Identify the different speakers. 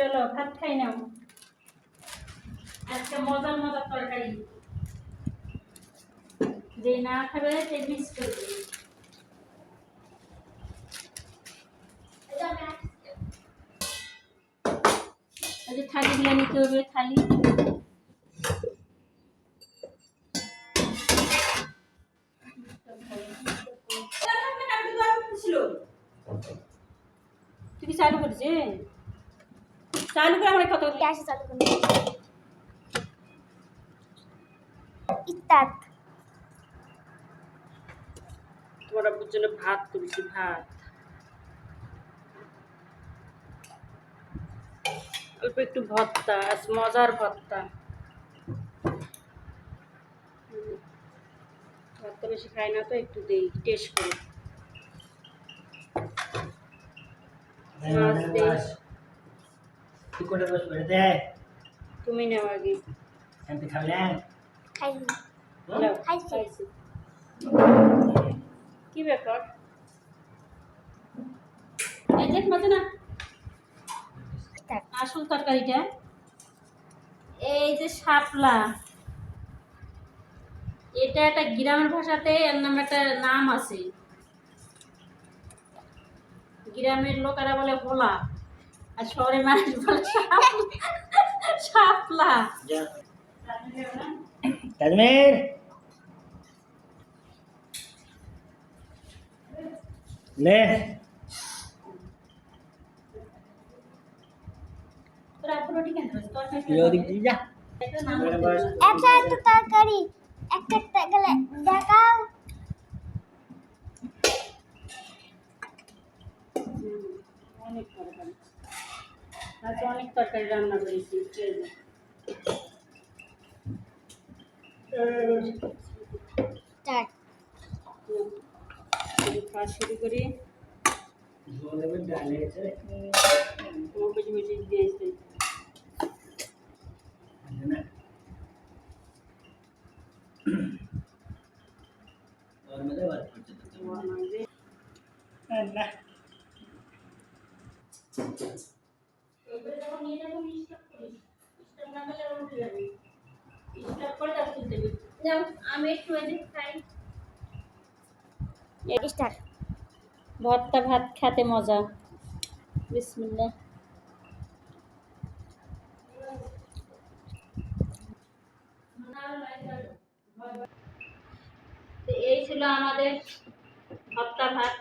Speaker 1: চলো ভাত খাই নাও। আজকে মজার মজার তরকারি। যে না খাবে সে মিস করবে থালিগুলো নিতে হবে থালি। তুই কি চালু করছে চালু করে আমার কত
Speaker 2: গ্যাস চালু করুন। ইত্যাদ।
Speaker 1: তোমার আব্বুর জন্য ভাত করেছি ভাত। অল্প একটু ভর্তা আজ মজার ভর্তা। হুম। ভর্তা বেশি খাই না তো একটু দেই টেস্ট করি। মাছ দেই।
Speaker 3: তুই কোটে বসে বেড়াতে
Speaker 1: তুমি নাও আগে।
Speaker 3: এমনি খাবেন
Speaker 2: খাই
Speaker 1: নাও,
Speaker 2: খাইছি।
Speaker 1: খাইছি। কি ব্যাপার? এই দেখ মজা না। আসল তরকারিটা এই যে শাপলা। এটা একটা গ্রামের ভাষাতে এর নাম একটা নাম আছে। গ্রামের লোকেরা বলে ভোলা আর শহরের মানুষ বলে শাপলা। শাপলা।
Speaker 3: তাজমের লে।
Speaker 1: একটা
Speaker 2: একটা তরকারি একটা একটা গেলে দেখাও।
Speaker 1: অনেক তরকারি আজকে অনেক তরকারি রান্না করেছি খাওয়া শুরু করি। দিয়েছি
Speaker 3: না।
Speaker 1: এবারে যখন নিয়ে যাব স্টপ করিস স্টপ না করলে উঠে যাবে। স্টপ করে তারপর তুলতে হবে? যাও আমি একটু খাই। ভর্তা ভাত খেতে মজা। বিসমিল্লাহ। তো এই ছিল আমাদের ভর্তা ভাত।